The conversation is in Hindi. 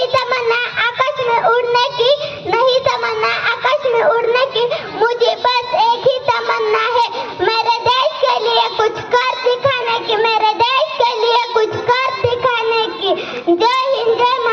मेरी तमन्ना आकाश में उड़ने की नहीं तमन्ना आकाश में उड़ने की मुझे बस एक ही तमन्ना है। मेरे देश के लिए कुछ कर दिखाने की, मेरे देश के लिए कुछ कर दिखाने की। जय हिंद, जय